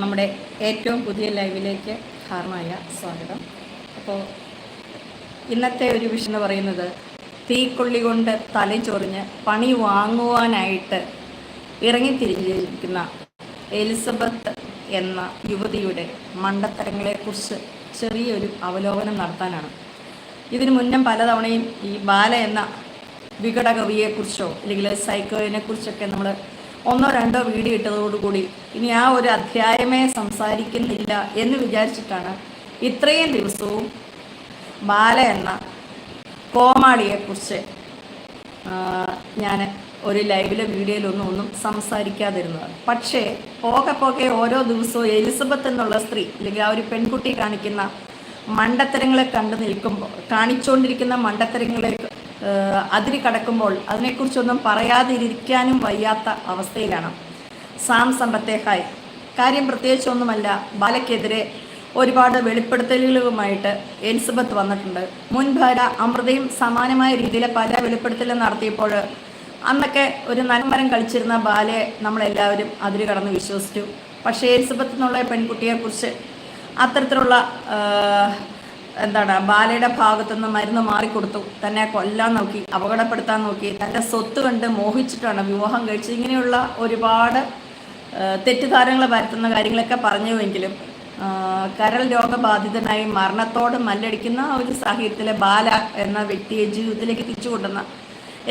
നമ്മുടെ ഏറ്റവും പുതിയ ലൈവിലേക്ക് ഹാർമായ സ്വാഗതം. അപ്പോൾ ഇന്നത്തെ ഒരു വിഷയം എന്ന് പറയുന്നത് തീക്കൊള്ളി കൊണ്ട് തലച്ചൊറിഞ്ഞ് പണി വാങ്ങുവാനായിട്ട് ഇറങ്ങിത്തിരിഞ്ഞിരിക്കുന്ന എലിസബത്ത് എന്ന യുവതിയുടെ മണ്ടത്തരങ്ങളെക്കുറിച്ച് ചെറിയൊരു അവലോകനം നടത്താനാണ്. ഇതിനു മുന്നേ പലതവണയും ഈ ബാല എന്ന വികടകവിയെക്കുറിച്ചോ അല്ലെങ്കിൽ സൈക്കോയിനെക്കുറിച്ചൊക്കെ നമ്മൾ ഒന്നോ രണ്ടോ വീഡിയോ ഇട്ടതോടുകൂടി ഇനി ആ ഒരു അധ്യായമേ സംസാരിക്കുന്നില്ല എന്ന് വിചാരിച്ചിട്ടാണ് ഇത്രയും ദിവസവും ബാല എന്ന കോമാളിയെക്കുറിച്ച് ഞാൻ ഒരു ലൈവിലെ വീഡിയോയിലൊന്നും ഒന്നും സംസാരിക്കാതിരുന്നത് പക്ഷേ പോകെ പോകെ ഓരോ ദിവസവും എലിസബത്ത് എന്നുള്ള സ്ത്രീ അല്ലെങ്കിൽ ആ ഒരു പെൺകുട്ടി കാണിക്കുന്ന മണ്ടത്തരങ്ങളെ കണ്ടു നിൽക്കുമ്പോൾ കാണിച്ചുകൊണ്ടിരിക്കുന്ന മണ്ടത്തരങ്ങളെ അതിര് കടക്കുമ്പോൾ അതിനെക്കുറിച്ചൊന്നും പറയാതിരിക്കാനും വയ്യാത്ത അവസ്ഥയിലാണ്. സാം സമ്പത്തെ ഹായ്. കാര്യം പ്രത്യേകിച്ചൊന്നുമല്ല ബാലയ്ക്കെതിരെ ഒരുപാട് വെളിപ്പെടുത്തലുകളുമായിട്ട് എലിസബത്ത് വന്നിട്ടുണ്ട്. മുൻ ഭാര്യ അമൃതയും സമാനമായ രീതിയിൽ പല വെളിപ്പെടുത്തലും നടത്തിയപ്പോൾ അന്നൊക്കെ ഒരു നന്മരം കളിച്ചിരുന്ന ബാലയെ നമ്മളെല്ലാവരും അതിര് കടന്ന് വിശ്വസിച്ചു. പക്ഷേ എലിസബത്ത് എന്നുള്ള പെൺകുട്ടിയെക്കുറിച്ച് അത്തരത്തിലുള്ള എന്താണ് ബാലയുടെ ഭാഗത്തുനിന്ന് മരുന്ന് മാറിക്കൊടുത്തു. തന്നെ കൊല്ലാൻ നോക്കി അപകടപ്പെടുത്താൻ നോക്കി തന്റെ സ്വത്ത് കണ്ട് മോഹിച്ചിട്ടാണ് വിവാഹം കഴിച്ചത്. ഇങ്ങനെയുള്ള ഒരുപാട് തെറ്റിദ്ധാരണകൾ വരുത്തുന്ന കാര്യങ്ങളൊക്കെ പറഞ്ഞുവെങ്കിലും കരൾ രോഗബാധിതനായി മരണത്തോട് മല്ലടിക്കുന്ന ഒരു സാഹിത്യത്തിലെ ബാല എന്ന വ്യക്തിയെ ജീവിതത്തിലേക്ക് തിരിച്ചു കൊണ്ടുവന്ന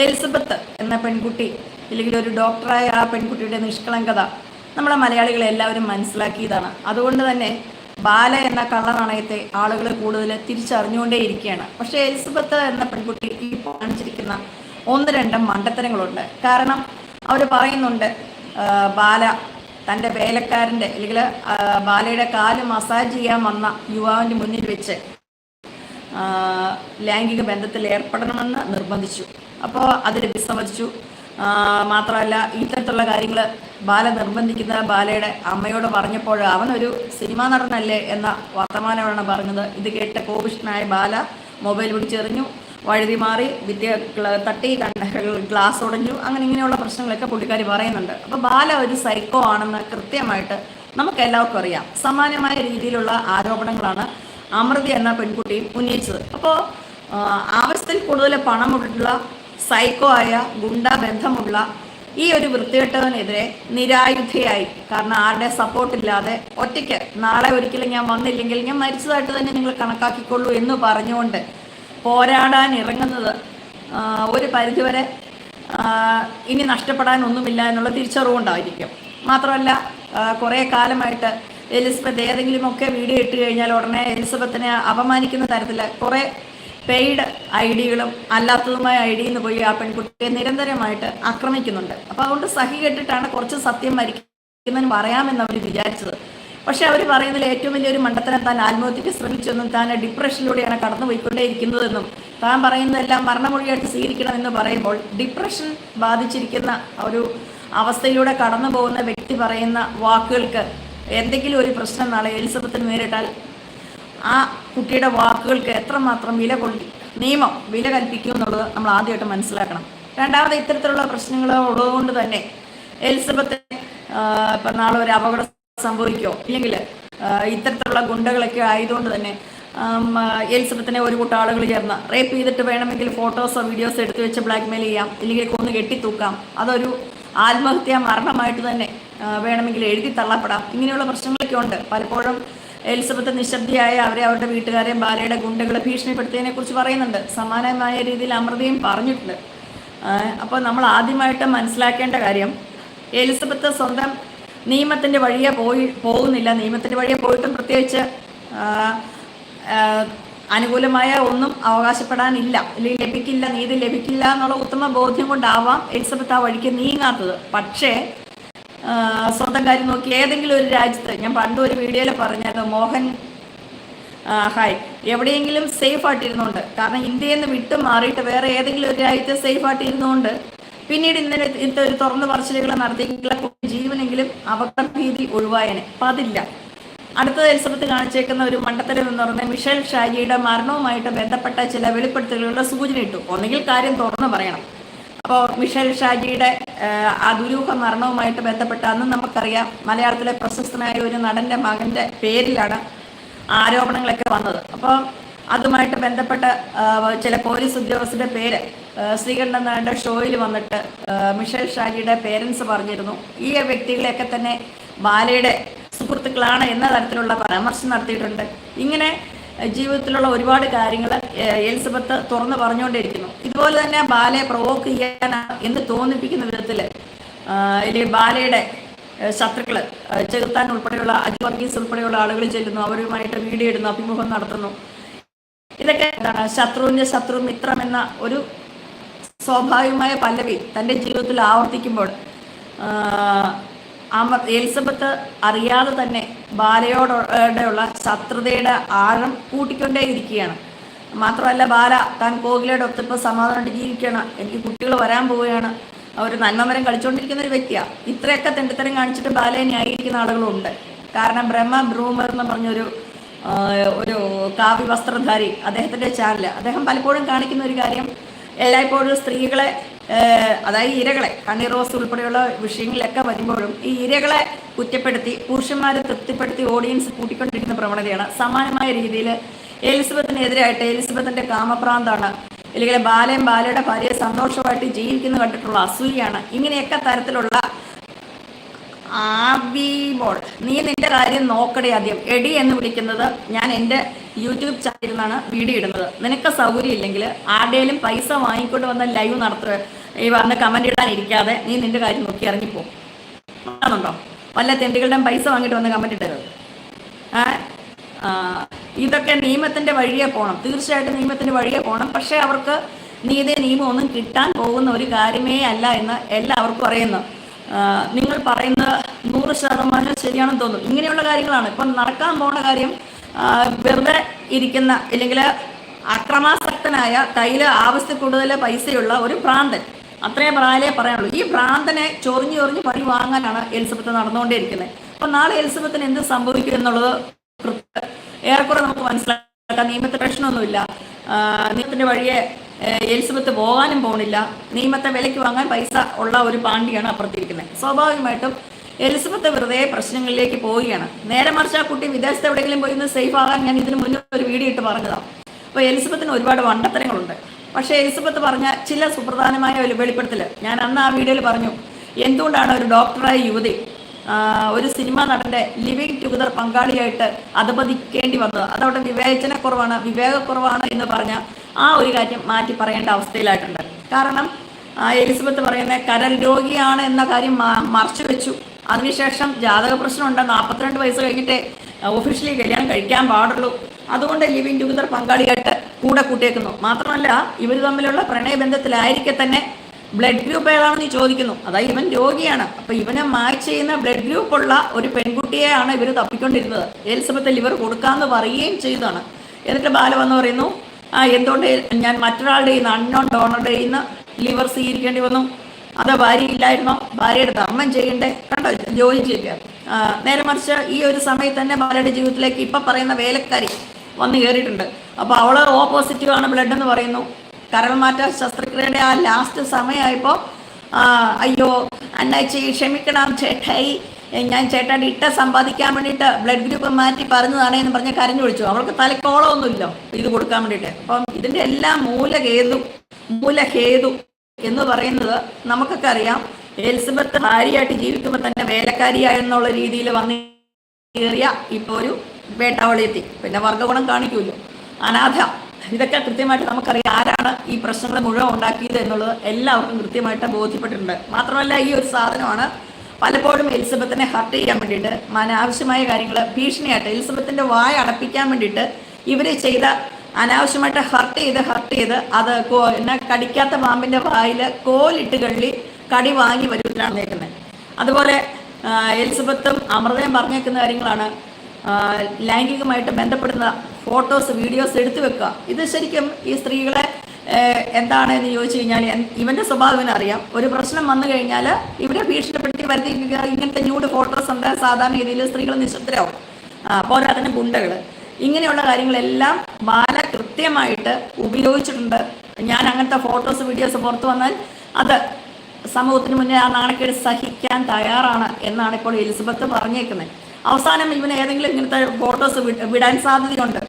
എലിസബത്ത് എന്ന പെൺകുട്ടി അല്ലെങ്കിൽ ഒരു ഡോക്ടറായ ആ പെൺകുട്ടിയുടെ നിഷ്കളങ്കത നമ്മളെ മലയാളികളെ എല്ലാവരും മനസ്സിലാക്കിയതാണ്. അതുകൊണ്ട് തന്നെ ബാല എന്ന കള്ളനാണയത്തെ ആളുകൾ കൂടുതൽ തിരിച്ചറിഞ്ഞുകൊണ്ടേയിരിക്കുകയാണ്. പക്ഷേ എലിസബത്ത് എന്ന പെൺകുട്ടി ഇപ്പോൾ കാണിച്ചിരിക്കുന്ന ഒന്ന് രണ്ട് മണ്ടത്തരങ്ങളുണ്ട്. കാരണം അവർ പറയുന്നുണ്ട് ബാല തന്റെ വേലക്കാരന്റെ അല്ലെങ്കിൽ ബാലയുടെ കാൽ മസാജ് ചെയ്യാൻ വന്ന യുവാവിന്റെ മുന്നിൽ വെച്ച് ലൈംഗിക ബന്ധത്തിൽ ഏർപ്പെടണമെന്ന് നിർബന്ധിച്ചു. അപ്പോൾ അതിൽ വിസമ്മതിച്ചു. മാത്രമല്ല ഇത്തരത്തിലുള്ള കാര്യങ്ങൾ ബാല നിർബന്ധിക്കുന്ന ബാലയുടെ അമ്മയോട് പറഞ്ഞപ്പോൾ അവനൊരു സിനിമാ നടനല്ലേ എന്ന വർത്തമാനമാണ് പറഞ്ഞത്. ഇത് കേട്ട കോപിഷ്ഠനായ ബാല മൊബൈൽ പിടിച്ചെറിഞ്ഞു. വഴുതി മാറി വിദ്യ തട്ടി ഗ്ലാസ് ഉടഞ്ഞു. അങ്ങനെ ഇങ്ങനെയുള്ള പ്രശ്നങ്ങളൊക്കെ പുള്ളിക്കാരി പറയുന്നുണ്ട്. അപ്പോൾ ബാല ഒരു സൈക്കോ ആണെന്ന് കൃത്യമായിട്ട് നമുക്ക് എല്ലാവർക്കും അറിയാം. സമാനമായ രീതിയിലുള്ള ആരോപണങ്ങളാണ് അമൃതി എന്ന പെൺകുട്ടിയും ഉന്നയിച്ചത്. അപ്പോൾ ആവശ്യത്തിൽ കൂടുതൽ പണമുള്ള സൈക്കോ ആയ ഗുണ്ട ബന്ധമുള്ള ഈ ഒരു വൃത്തികെട്ടവനെതിരെ നിരായുധയായി. കാരണം ആരുടെ സപ്പോർട്ടില്ലാതെ ഒറ്റയ്ക്ക് നാളെ ഒരിക്കലും ഞാൻ വന്നില്ലെങ്കിൽ ഞാൻ മരിച്ചതായിട്ട് തന്നെ നിങ്ങൾ കണക്കാക്കിക്കൊള്ളൂ എന്ന് പറഞ്ഞുകൊണ്ട് പോരാടാൻ ഇറങ്ങുന്നത് ഒരു പരിധിവരെ ഇനി നഷ്ടപ്പെടാൻ ഒന്നുമില്ല എന്നുള്ള തിരിച്ചറിവുണ്ടായിരിക്കും മാത്രമല്ല കുറേ കാലമായിട്ട് എലിസബത്ത് ഏതെങ്കിലുമൊക്കെ വീഡിയോ ഇട്ട് കഴിഞ്ഞാൽ ഉടനെ എലിസബത്തിനെ അപമാനിക്കുന്ന തരത്തിൽ കുറേ പെയ്ഡ് ഐ ഡികളും അല്ലാത്തതുമായ ഐ ഡിയിൽ നിന്ന് പോയി ആ പെൺകുട്ടിയെ നിരന്തരമായിട്ട് ആക്രമിക്കുന്നുണ്ട്. അപ്പോൾ അതുകൊണ്ട് സഹി കെട്ടിട്ടാണ് കുറച്ച് സത്യം മരിക്കുന്നതിന് പറയാമെന്ന് അവർ വിചാരിച്ചത്. പക്ഷെ അവർ പറയുന്നതിൽ ഏറ്റവും വലിയൊരു മണ്ടത്തരം താൻ ആത്മഹത്യക്ക് ശ്രമിച്ചെന്നും താൻ ഡിപ്രഷനിലൂടെയാണ് കടന്നുപോയിക്കൊണ്ടേയിരിക്കുന്നതെന്നും താൻ പറയുന്നതെല്ലാം മരണമൊഴിയായിട്ട് സ്വീകരിക്കണമെന്ന് പറയുമ്പോൾ ഡിപ്രഷൻ ബാധിച്ചിരിക്കുന്ന ഒരു അവസ്ഥയിലൂടെ കടന്നു പോകുന്ന വ്യക്തി പറയുന്ന വാക്കുകൾക്ക് എന്തെങ്കിലും ഒരു പ്രശ്നം നാളെ എലിസബത്തിന് നേരിട്ടാൽ ആ കുട്ടിയുടെ വാക്കുകൾക്ക് എത്രമാത്രം വില കൊള്ളി നിയമം വില കൽപ്പിക്കും എന്നുള്ളത് നമ്മൾ ആദ്യമായിട്ട് മനസ്സിലാക്കണം. രണ്ടാമത് ഇത്തരത്തിലുള്ള പ്രശ്നങ്ങൾ ഉള്ളതുകൊണ്ട് തന്നെ എലിസബത്ത് ഇപ്പം നാളെ ഒരു അപകടം സംഭവിക്കോ? ഇല്ലെങ്കിൽ ഇത്തരത്തിലുള്ള ഗുണ്ടകളൊക്കെ ആയതുകൊണ്ട് തന്നെ എലിസബത്തിനെ ഒരു കൂട്ടം ആളുകൾ ചേർന്ന് റേപ്പ് ചെയ്തിട്ട് വേണമെങ്കിൽ ഫോട്ടോസോ വീഡിയോസോ എടുത്തു വെച്ച് ബ്ലാക്ക്മെയിൽ ചെയ്യാം. ഇല്ലെങ്കിൽ കൊന്ന് കെട്ടിത്തൂക്കാം. അതൊരു ആത്മഹത്യാ മരണമായിട്ട് തന്നെ വേണമെങ്കിൽ എഴുതി തള്ളപ്പെടാം. ഇങ്ങനെയുള്ള പ്രശ്നങ്ങളൊക്കെ ഉണ്ട്. പലപ്പോഴും എലിസബത്ത് നിശബ്ദയായ അവരെ അവരുടെ വീട്ടുകാരെ ബാലയുടെ ഗുണ്ടകളെ ഭീഷണിപ്പെടുത്തിയതിനെ കുറിച്ച് പറയുന്നുണ്ട്. സമാനമായ രീതിയിൽ അമൃതയും പറഞ്ഞിട്ടുണ്ട്. അപ്പോൾ നമ്മൾ ആദ്യമായിട്ട് മനസ്സിലാക്കേണ്ട കാര്യം എലിസബത്ത് സ്വന്തം നിയമത്തിന്റെ വഴിയെ പോയി പോകുന്നില്ല. നിയമത്തിന്റെ വഴിയെ പോയിട്ടും പ്രത്യേകിച്ച് അനുകൂലമായ ഒന്നും അവകാശപ്പെടാനില്ല. അല്ലെങ്കിൽ ലഭിക്കില്ല നീതി ലഭിക്കില്ല എന്നുള്ള ഉത്തമ ബോധ്യം കൊണ്ടാവാം എലിസബത്ത് ആ വഴിക്ക് നീങ്ങാത്തത്. പക്ഷേ സ്വന്തം കാര്യം നോക്കി ഏതെങ്കിലും ഒരു രാജ്യത്ത് ഞാൻ പണ്ട് ഒരു വീഡിയോയിൽ പറഞ്ഞായിരുന്നു മോഹൻ ഹായ്. എവിടെയെങ്കിലും സേഫ് ആയിട്ടിരുന്നുണ്ട് കാരണം ഇന്ത്യയിൽ നിന്ന് വിട്ടു മാറിയിട്ട് വേറെ ഏതെങ്കിലും ഒരു രാജ്യത്ത് സേഫ് ആയിട്ടിരുന്നുകൊണ്ട് പിന്നീട് ഇന്നലെ ഇന്നത്തെ ഒരു തുറന്ന പറച്ചിലുകൾ നടത്തിയെങ്കിലും ജീവനെങ്കിലും അപകട ഭീതി ഒഴിവായനെ. അപ്പം അതില്ല. അടുത്ത എലിസബത്ത് കാണിച്ചേക്കുന്ന ഒരു മണ്ടത്തരം എന്ന് പറഞ്ഞ മിഷേൽ ഷാജിയുടെ മരണവുമായിട്ട് ബന്ധപ്പെട്ട ചില വെളിപ്പെടുത്തലുകളുടെ സൂചന ഇട്ടു. ഒന്നുകിൽ കാര്യം തുറന്നു പറയണം. അപ്പോൾ മിഷേൽ ഷാജിയുടെ ആ ദുരൂഹ മരണവുമായിട്ട് ബന്ധപ്പെട്ട അന്ന് നമുക്കറിയാം മലയാളത്തിലെ പ്രശസ്തനായ ഒരു നടന്റെ മകന്റെ പേരിലാണ് ആരോപണങ്ങളൊക്കെ വന്നത്. അപ്പോൾ അതുമായിട്ട് ബന്ധപ്പെട്ട ചില പോലീസ് ഉദ്യോഗസ്ഥരുടെ പേര് ശ്രീകണ്ഠൻ നായരുടെ ഷോയിൽ വന്നിട്ട് മിഷൽ ഷാജിയുടെ പേരൻസ് പറഞ്ഞിരുന്നു. ഈ വ്യക്തികളെയൊക്കെ തന്നെ ബാലയുടെ സുഹൃത്തുക്കളാണ് എന്ന തരത്തിലുള്ള പരാമർശം നടത്തിയിട്ടുണ്ട്. ഇങ്ങനെ ജീവിതത്തിലുള്ള ഒരുപാട് കാര്യങ്ങൾ എലിസബത്ത് തുറന്നു പറഞ്ഞുകൊണ്ടിരിക്കുന്നു. ഇതുപോലെ തന്നെ ബാലയെ പ്രൊവോക്ക് ചെയ്യാൻ എന്ന് തോന്നിപ്പിക്കുന്ന വിധത്തിൽ അല്ലെങ്കിൽ ബാലയുടെ ശത്രുക്കൾ ചെറുത്താൻ ഉൾപ്പെടെയുള്ള അജു വർഗീസ് ഉൾപ്പെടെയുള്ള ആളുകൾ ചെല്ലുന്നു. അവരുമായിട്ട് വീഡിയോ ഇടുന്നു അഭിമുഖം നടത്തുന്നു. ഇതൊക്കെ എന്താണ്? ശത്രുവിന്റെ ശത്രു മിത്രം എന്ന ഒരു സ്വാഭാവികമായ പല്ലവി തന്റെ ജീവിതത്തിൽ ആവർത്തിക്കുമ്പോൾ അമർ എലിസബത്ത് അറിയാതെ തന്നെ ബാലയോടുള്ള ശത്രുതയുടെ ആഴം കൂട്ടിക്കൊണ്ടേയിരിക്കുകയാണ്. മാത്രമല്ല ബാല താൻ കോകിലയുടെ ഒത്തിപ്പോൾ സമാധാനമായിട്ട് ജീവിക്കണം എനിക്ക് കുട്ടികൾ വരാൻ പോവുകയാണ്. അവർ നന്മമരം കളിച്ചുകൊണ്ടിരിക്കുന്ന ഒരു വ്യക്തിയാണ് ഇത്രയൊക്കെ തെണ്ടിത്തരം കാണിച്ചിട്ട് ബാലയെ ന്യായീകരിക്കുന്ന ആളുകളുണ്ട്. കാരണം ബ്രഹ്മ ബ്രൂമർ എന്ന് പറഞ്ഞൊരു ഒരു കാവ്യ വസ്ത്രധാരി അദ്ദേഹത്തിന്റെ ചാനൽ അദ്ദേഹം പലപ്പോഴും കാണിക്കുന്ന ഒരു കാര്യം എല്ലായ്പ്പോഴും സ്ത്രീകളെ അതായത് ഇരകളെ കണ്ണീർ റോസ് ഉൾപ്പെടെയുള്ള വിഷയങ്ങളിലൊക്കെ വരുമ്പോഴും ഈ ഇരകളെ കുറ്റപ്പെടുത്തി പുരുഷന്മാരെ തൃപ്തിപ്പെടുത്തി ഓഡിയൻസ് കൂട്ടിക്കൊണ്ടിരിക്കുന്ന പ്രവണതയാണ്. സമാനമായ രീതിയിൽ എലിസബത്തിനെതിരായിട്ട് എലിസബത്തിന്റെ കാമപ്രാന്താണ്. അല്ലെങ്കിൽ ബാലയും ബാലയുടെ ഭാര്യയെ സന്തോഷമായിട്ട് ജീവിക്കുന്നു കണ്ടിട്ടുള്ള അസൂയാണ് ഇങ്ങനെയൊക്കെ തരത്തിലുള്ള ആബിബോൾ നീ നിന്റെ കാര്യം നോക്കടേ ആദ്യം. എടി എന്ന് വിളിക്കുന്നത് ഞാൻ എന്റെ യൂട്യൂബ് ചാനലിൽ നിന്നാണ് വീഡിയോ ഇടുന്നത് നിനക്ക് സൗകര്യം ഇല്ലെങ്കിൽ ആരുടെയും പൈസ വാങ്ങിക്കൊണ്ട് വന്ന ലൈവ് നടത്തുക ഈ വന്ന് കമന്റ് ഇടാൻ ഇരിക്കാതെ നീ നിന്റെ കാര്യം നോക്കി ഇറങ്ങിപ്പോണ്ടോ വല്ല തെണ്ടികളുടെയും പൈസ വാങ്ങിയിട്ട് വന്ന് കമന്റ് ഇടരുത് ഇതൊക്കെ നിയമത്തിന്റെ വഴിയെ പോകണം തീർച്ചയായിട്ടും നിയമത്തിന്റെ വഴിയെ പോകണം പക്ഷേ അവർക്ക് നീതി നിയമം ഒന്നും കിട്ടാൻ പോകുന്ന ഒരു കാര്യമേ അല്ല എന്ന് എല്ലാവർക്കും അറിയുന്നു. നിങ്ങൾ പറയുന്ന നൂറ് ശതമാനം ശരിയാണെന്ന് തോന്നുന്നു. ഇങ്ങനെയുള്ള കാര്യങ്ങളാണ്. ഇപ്പം നടക്കാൻ പോണ കാര്യം വെറുതെ ഇരിക്കുന്ന ഇല്ലെങ്കിൽ അക്രമാസക്തനായ കയ്യിൽ ആവശ്യത്തിൽ കൂടുതൽ പൈസയുള്ള ഒരു ഭ്രാന്തൻ. അത്രയും പ്രായാലേ പറയാനുള്ളൂ. ഈ ഭ്രാന്തനെ ചൊറിഞ്ഞു ചൊറിഞ്ഞ് പണി വാങ്ങാനാണ് എലിസബത്ത് നടന്നുകൊണ്ടേയിരിക്കുന്നത്. അപ്പം നാളെ എലിസബത്തിന് എന്ത് സംഭവിക്കും എന്നുള്ളത് ഏറെക്കുറെ നമുക്ക് മനസ്സിലാക്കാം. നിയമത്തെ പ്രശ്നമൊന്നുമില്ല. നിയമത്തിന്റെ വഴിയെ എലിസബത്ത് പോകാനും പോണില്ല. നിയമത്തെ വിലയ്ക്ക് വാങ്ങാൻ പൈസ ഉള്ള ഒരു പാണ്ടിയാണ് അപ്പുറത്തിരിക്കുന്നത്. സ്വാഭാവികമായിട്ടും എലിസബത്ത് വെറുതെ പ്രശ്നങ്ങളിലേക്ക് പോവുകയാണ്. നേരെ മറിച്ച് ആ കുട്ടി വിദേശത്ത് എവിടെയെങ്കിലും പോയി ഒന്ന് സേഫ് ആകാൻ ഞാൻ ഇതിന് മുന്നേ ഒരു വീഡിയോ ഇട്ട് പറഞ്ഞതാണ് അപ്പോൾ എലിസബത്തിന് ഒരുപാട് വണ്ടത്തരങ്ങളുണ്ട്. പക്ഷേ എലിസബത്ത് പറഞ്ഞ ചില സുപ്രധാനമായ ഒരു വെളിപ്പെടുത്തൽ ഞാൻ അന്ന് ആ വീഡിയോയിൽ പറഞ്ഞു. എന്തുകൊണ്ടാണ് ഒരു ഡോക്ടറായ യുവതി ഒരു സിനിമാ നടന്റെ ലിവിങ് ടുഗദർ പങ്കാളിയായിട്ട് അധപതിക്കേണ്ടി വന്നത്? അതവിടെ വിവേചനക്കുറവാണ് വിവേകക്കുറവാണ് എന്ന് പറഞ്ഞ ആ ഒരു കാര്യം മാറ്റി പറയേണ്ട അവസ്ഥയിലായിട്ടുണ്ട്. കാരണം എലിസബത്ത് പറയുന്ന കരൽ രോഗിയാണ് എന്ന കാര്യം മറച്ചു വെച്ചു. അതിനുശേഷം ജാതക പ്രശ്നമുണ്ട് നാൽപ്പത്തിരണ്ട് വയസ്സ് കഴിഞ്ഞിട്ടേ ഒഫീഷ്യലി കല്യാണം കഴിക്കാൻ പാടുള്ളൂ. അതുകൊണ്ട് ലിവിൻ ടുഗദർ പങ്കാളിയായിട്ട് കൂടെ കൂട്ടിയേക്കുന്നു. മാത്രമല്ല ഇവർ തമ്മിലുള്ള പ്രണയബന്ധത്തിലായിരിക്കെ തന്നെ ബ്ലഡ് ഗ്രൂപ്പ് ഏതാണെന്ന് ചോദിക്കുന്നു. അതായത് ഇവൻ രോഗിയാണ്. അപ്പൊ ഇവനെ മാച്ച് ചെയ്യുന്ന ബ്ലഡ് ഗ്രൂപ്പ് ഉള്ള ഒരു പെൺകുട്ടിയെയാണ് ഇവർ തപ്പിക്കൊണ്ടിരുന്നത്. എലിസബത്ത് ലിവർ കൊടുക്കാമെന്ന് പറയുകയും ചെയ്തതാണ്. എന്നിട്ട് ബാല വന്ന് പറയുന്നു എന്തുകൊണ്ട് ഞാൻ മറ്റൊരാളുടെ നിന്ന് അൺനോൺ ഡോണറുടെ നിന്ന് ലിവർ സ്വീകരിക്കേണ്ടി വന്നു? അത് ഭാര്യ ഇല്ലായിരുന്നോ. ഭാര്യയുടെ ധർമ്മം ചെയ്യണ്ടേ? കണ്ടോ? ജോലി ചെയ്യുക നേരെ മറിച്ച് ഈ ഒരു സമയത്ത് തന്നെ ഭാര്യയുടെ ജീവിതത്തിലേക്ക് ഇപ്പം പറയുന്ന വേലക്കാരി വന്ന് കയറിയിട്ടുണ്ട്. അപ്പോൾ അവൾ ഓപ്പോസിറ്റീവ് ആണ് ബ്ലഡ് എന്ന് പറയുന്നു. കരൾമാറ്റ ശസ്ത്രക്രിയയുടെ ആ ലാസ്റ്റ് സമയമായപ്പോൾ അയ്യോ അന്നാച്ചി ക്ഷമിക്കണം ചേട്ടായി. ഞാൻ ചേട്ടന്റെ ഇട്ട സമ്പാദിക്കാൻ വേണ്ടിയിട്ട് ബ്ലഡ് ഗ്രൂപ്പ് മാറ്റി പറഞ്ഞതാണ് എന്ന് പറഞ്ഞ് കരഞ്ഞു വിളിച്ചു. അവൾക്ക് തലക്കോളമൊന്നുമില്ല ഇത് കൊടുക്കാൻ വേണ്ടിയിട്ട്. അപ്പം ഇതിന്റെ എല്ലാം മൂലഹേതു മൂലഹേതു എന്ന് പറയുന്നത് നമുക്കൊക്കെ അറിയാം. എലിസബത്ത് ഭാര്യയായിട്ട് ജീവിക്കുമ്പോൾ തന്നെ വേലക്കാരിയായെന്നുള്ള രീതിയിൽ വന്ന് കയറിയ ഇപ്പോൾ ഒരു വേട്ടാവളിയെത്തി. പിന്നെ വർഗഗുണം കാണിക്കുമല്ലോ അനാഥ. ഇതൊക്കെ കൃത്യമായിട്ട് നമുക്കറിയാം ആരാണ് ഈ പ്രശ്നങ്ങൾ മുഴുവൻ ഉണ്ടാക്കിയത് എന്നുള്ളത് എല്ലാവർക്കും കൃത്യമായിട്ട് ബോധ്യപ്പെട്ടിട്ടുണ്ട്. മാത്രമല്ല ഈ ഒരു സാധനമാണ് പലപ്പോഴും എലിസബത്തിനെ ഹർട്ട് ചെയ്യാൻ വേണ്ടിയിട്ട് അനാവശ്യമായ കാര്യങ്ങൾ ഭീഷണിയായിട്ട് എലിസബത്തിന്റെ വായ അടപ്പിക്കാൻ വേണ്ടിയിട്ട് ഇവർ ചെയ്ത അനാവശ്യമായിട്ട് ഹർട്ട് ചെയ്ത് ഹർട്ട് ചെയ്ത് അത് കോ എന്നാ കടിക്കാത്ത പാമ്പിന്റെ വായിൽ കോലിട്ട് കള്ളി കടി വാങ്ങി വരുന്നതിലാണ് നിൽക്കുന്നത് അതുപോലെ എലിസബത്തും അമൃതയും പറഞ്ഞേക്കുന്ന കാര്യങ്ങളാണ്. ലൈംഗികമായിട്ട് ബന്ധപ്പെടുന്ന ഫോട്ടോസ് വീഡിയോസ് എടുത്തു വെക്കുക. ഇത് ശരിക്കും ഈ സ്ത്രീകളെ എന്താണ് എന്ന് ചോദിച്ചു കഴിഞ്ഞാൽ ഇവന്റെ സ്വഭാവം അറിയാം. ഒരു പ്രശ്നം വന്നു കഴിഞ്ഞാൽ ഇവരെ ഭീഷണിപ്പെടുത്തി വരുത്തി ഇങ്ങനത്തെ ന്യൂഡ് ഫോട്ടോസ് ഉണ്ട്. സാധാരണ രീതിയിൽ സ്ത്രീകൾ നിശബ്ദരാവും. പോരാത്തിന് ഗുണ്ടകൾ ഇങ്ങനെയുള്ള കാര്യങ്ങളെല്ലാം ബാല കൃത്യമായിട്ട് ഉപയോഗിച്ചിട്ടുണ്ട്. ഞാൻ അങ്ങനത്തെ ഫോട്ടോസ് വീഡിയോസ് പുറത്തു വന്നാൽ അത് സമൂഹത്തിന് മുന്നേ ആ നാണക്കേട് സഹിക്കാൻ തയ്യാറാണ് എന്നാണ് ഇപ്പോൾ എലിസബത്ത് പറഞ്ഞേക്കുന്നത്. അവസാനം ഇവന് ഏതെങ്കിലും ഇങ്ങനത്തെ ഫോട്ടോസ് വിടാൻ സാധ്യതയുണ്ട്.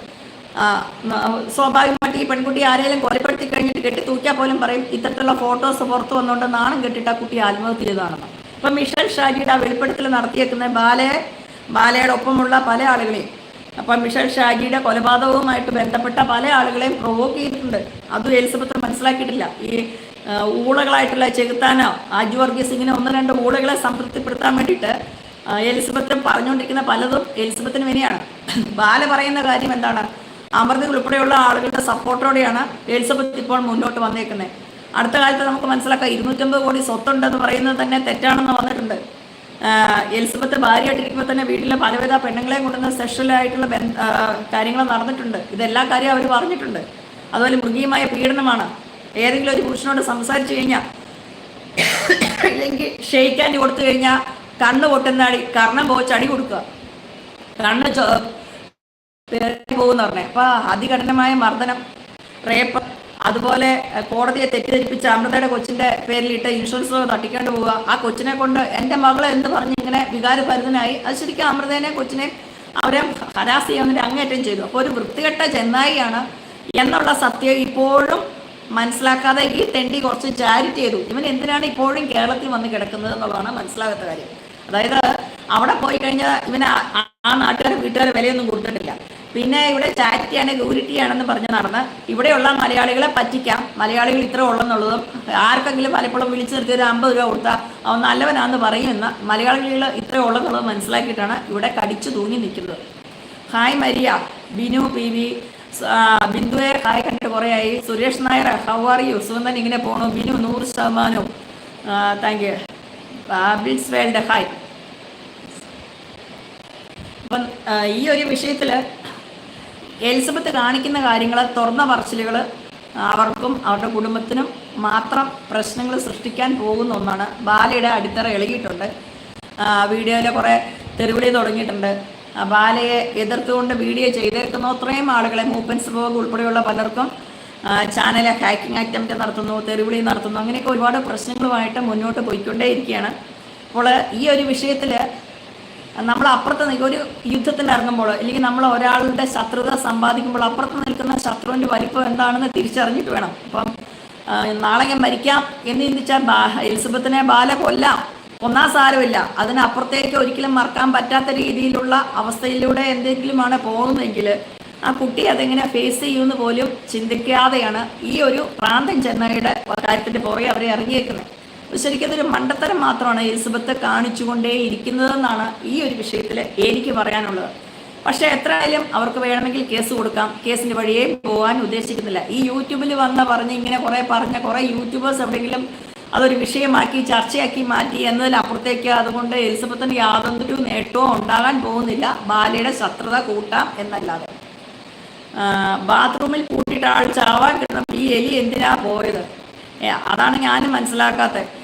സ്വാഭാവികമായിട്ട് ഈ പെൺകുട്ടി ആരെങ്കിലും കൊലപ്പെടുത്തി കഴിഞ്ഞിട്ട് കെട്ടി തൂക്കിയാൽ പോലും പറയും ഇത്തരത്തിലുള്ള ഫോട്ടോസ് പുറത്തു വന്നുകൊണ്ട് നാണം കെട്ടിട്ട് ആ കുട്ടി ആത്മഹത്യ ചെയ്തതാണെന്ന് ഇപ്പം മിഷൽ ഷാജിയുടെ ആ വെളിപ്പെടുത്തൽ നടത്തിയേക്കുന്ന ബാലയെ ബാലയുടെ ഒപ്പമുള്ള പല ആളുകളെയും അപ്പം മിഷൽ ഷാജിയുടെ കൊലപാതകവുമായിട്ട് ബന്ധപ്പെട്ട പല ആളുകളെയും പ്രൊവോക്ക് ചെയ്തിട്ടുണ്ട്. അതും എലിസബത്ത് മനസ്സിലാക്കിയിട്ടില്ല. ഈ ഊളകളായിട്ടുള്ള ചെകുത്താനോ ആജു വർഗീസിങ്ങിനെ ഒന്ന് രണ്ട് ഊളകളെ സംതൃപ്തിപ്പെടുത്താൻ വേണ്ടിയിട്ട് എലിസബത്ത് പറഞ്ഞുകൊണ്ടിരിക്കുന്ന പലതും എലിസബത്തിന് വിനയാണ്. ബാല പറയുന്ന കാര്യം എന്താണ്? അമൃത ഉൾപ്പെടെയുള്ള ആളുകളുടെ സപ്പോർട്ടോടെയാണ് എലിസബത്ത് ഇപ്പോൾ മുന്നോട്ട് വന്നേക്കുന്നത്. അടുത്ത കാലത്ത് നമുക്ക് മനസ്സിലാക്കാം ഇരുന്നൂറ്റമ്പത് കോടി സ്വത്തുണ്ടെന്ന് പറയുന്നത് തന്നെ തെറ്റാണെന്ന് വന്നിട്ടുണ്ട്. എലിസബത്ത് ഭാര്യയായിട്ടിരിക്കുമ്പോൾ തന്നെ വീട്ടിലെ പലവിധ പെണ്ണുങ്ങളെയും കൊണ്ടുവന്ന സെക്ഷലായിട്ടുള്ള കാര്യങ്ങൾ നടന്നിട്ടുണ്ട്. ഇതെല്ലാ കാര്യവും അവർ പറഞ്ഞിട്ടുണ്ട്. അതുപോലെ മൃഗീയമായ പീഡനമാണ്. ഏതെങ്കിലും ഒരു പുരുഷനോട് സംസാരിച്ചു കഴിഞ്ഞാൽ അല്ലെങ്കിൽ ഷെയ്ക്കാൻ കൊടുത്തു കഴിഞ്ഞാൽ കണ്ണ് പൊട്ടുന്നാടി കർണം പോച്ച് അടി കൊടുക്കുക. കണ്ണ് പോകുന്ന പറഞ്ഞേ. അപ്പൊ അതികഠിനമായ മർദ്ദനം റേപ്പ് അതുപോലെ കോടതിയെ തെറ്റിദ്ധരിപ്പിച്ച അമൃതയുടെ കൊച്ചിന്റെ പേരിലിട്ട് ഇൻഷുറൻസ് തട്ടിക്കൊണ്ട് പോവുക. ആ കൊച്ചിനെ കൊണ്ട് എന്റെ മകളെ എന്ന് പറഞ്ഞ് ഇങ്ങനെ വികാരഭരിതനായി അത് ശരിക്കും അമൃതേനെ കൊച്ചിനെ അവരെ ഹരാസ് ചെയ്യാൻ അങ്ങേറ്റം ചെയ്തു. അപ്പോൾ ഒരു വൃത്തികെട്ട ചെന്നായിയാണ് എന്നുള്ള സത്യം ഇപ്പോഴും മനസ്സിലാക്കാതെ ഈ തെണ്ടി കുറച്ച് ചാരിറ്റി ചെയ്തു. ഇവൻ എന്തിനാണ് ഇപ്പോഴും കേരളത്തിൽ വന്ന് കിടക്കുന്നത് എന്നുള്ളതാണ് മനസ്സിലാകാത്ത കാര്യം. അതായത് അവിടെ പോയി കഴിഞ്ഞാൽ ഇവന് ആ- നാട്ടുകാർ വീട്ടുകാർ വിലയൊന്നും കൊടുത്തിട്ടില്ല. പിന്നെ ഇവിടെ ചാരിറ്റിയാണ് ഗൗരിറ്റിയാണെന്ന് പറഞ്ഞ് നടന്ന് ഇവിടെയുള്ള മലയാളികളെ പറ്റിക്കാം. മലയാളികൾ ഇത്ര ഉള്ളെന്നുള്ളതും ആർക്കെങ്കിലും പലപ്പോഴും വിളിച്ചു നിർത്തി ഒരു അമ്പത് രൂപ കൊടുത്താൽ അവൻ നല്ലവനാന്ന് പറയുമെന്ന് മലയാളികൾ ഇത്ര ഉള്ളെന്നുള്ളത് മനസ്സിലാക്കിയിട്ടാണ് ഇവിടെ കടിച്ചു തൂങ്ങി നിൽക്കുന്നത്. Hi Maria Binu P V ബിന്ദുവെ hi കണ്ടിട്ട് കുറേയായി. Suresh Nair how are you Sugandhan ഇങ്ങനെ പോണു. ബിനു നൂറ് ശതമാനവും. Thank you Bills world hi അപ്പം ഈ ഒരു വിഷയത്തിൽ എലിസബത്ത് കാണിക്കുന്ന കാര്യങ്ങൾ തുറന്ന പറച്ചിലുകൾ അവർക്കും അവരുടെ കുടുംബത്തിനും മാത്രം പ്രശ്നങ്ങൾ സൃഷ്ടിക്കാൻ പോകുന്ന ഒന്നാണ്. ബാലയുടെ അടിത്തറ ഇളകിയിട്ടുണ്ട് വീഡിയോയിലെ കുറേ തെരുവിളി തുടങ്ങിയിട്ടുണ്ട്. ബാലയെ എതിർത്തുകൊണ്ട് വീഡിയോ ചെയ്തേക്കുന്ന അത്രയും ആളുകളെ മൂപ്പൻസ് ബോഗ് ഉൾപ്പെടെയുള്ള പലർക്കും ചാനൽ ഹാക്കിംഗ് അറ്റംപ്റ്റ് നടത്തുന്നു തെരുവിളി നടത്തുന്നു അങ്ങനെയൊക്കെ ഒരുപാട് പ്രശ്നങ്ങളുമായിട്ട് മുന്നോട്ട് പോയിക്കൊണ്ടേയിരിക്കുകയാണ്. അപ്പോൾ ഈ ഒരു വിഷയത്തിൽ നമ്മൾ അപ്പുറത്ത് നിൽക്കുക ഒരു യുദ്ധത്തിന് ഇറങ്ങുമ്പോൾ അല്ലെങ്കിൽ നമ്മൾ ഒരാളുടെ ശത്രുത സമ്പാദിക്കുമ്പോൾ അപ്പുറത്ത് നിൽക്കുന്ന ശത്രുവിന്റെ വലിപ്പം എന്താണെന്ന് തിരിച്ചറിഞ്ഞിട്ട് വേണം. അപ്പം നാളെ ഞാൻ മരിക്കാം എന്ന് ചിന്തിച്ചാൽ ബാ എലിസബത്തിനെ ബാല കൊല്ലാം. ഒന്നാം സാരമില്ല. അതിനപ്പുറത്തേക്ക് ഒരിക്കലും മറക്കാൻ പറ്റാത്ത രീതിയിലുള്ള അവസ്ഥയിലൂടെ എന്തെങ്കിലുമാണ് പോകുന്നതെങ്കിൽ ആ കുട്ടി അതെങ്ങനെ ഫേസ് ചെയ്യുമെന്ന് പോലും ചിന്തിക്കാതെയാണ് ഈ ഒരു പ്രാന്തൻ ചെന്നൈയുടെ കാര്യത്തിന്റെ പുറകെ അവരെ ഇറങ്ങിയേക്കുന്നത്. ശരിക്കും അതൊരു മണ്ടത്തരം മാത്രമാണ് എലിസബത്ത് കാണിച്ചുകൊണ്ടേ ഇരിക്കുന്നതെന്നാണ് ഈ ഒരു വിഷയത്തിൽ എനിക്ക് പറയാനുള്ളത്. പക്ഷേ എത്രയായാലും അവർക്ക് വേണമെങ്കിൽ കേസ് കൊടുക്കാം. കേസിന്റെ വഴിയെ പോകാൻ ഉദ്ദേശിക്കുന്നില്ല. ഈ യൂട്യൂബിൽ വന്ന പറഞ്ഞ് ഇങ്ങനെ കുറേ പറഞ്ഞ കുറേ യൂട്യൂബേഴ്സ് എവിടെയെങ്കിലും അതൊരു വിഷയമാക്കി ചർച്ചയാക്കി മാറ്റി എന്നതിലപ്പുറത്തേക്ക് അതുകൊണ്ട് എലിസബത്തിന് യാതൊരു നേട്ടവും ഉണ്ടാകാൻ പോകുന്നില്ല. ബാലയുടെ ശത്രുത കൂട്ടാം എന്നല്ലാതെ. ബാത്റൂമിൽ കൂട്ടിയിട്ട് ആൾ ചാവാൻ കിടന്നപ്പോൾ ഈ എലി എന്തിനാ പോയത്? അതാണ് ഞാനും മനസ്സിലാക്കാത്തത്.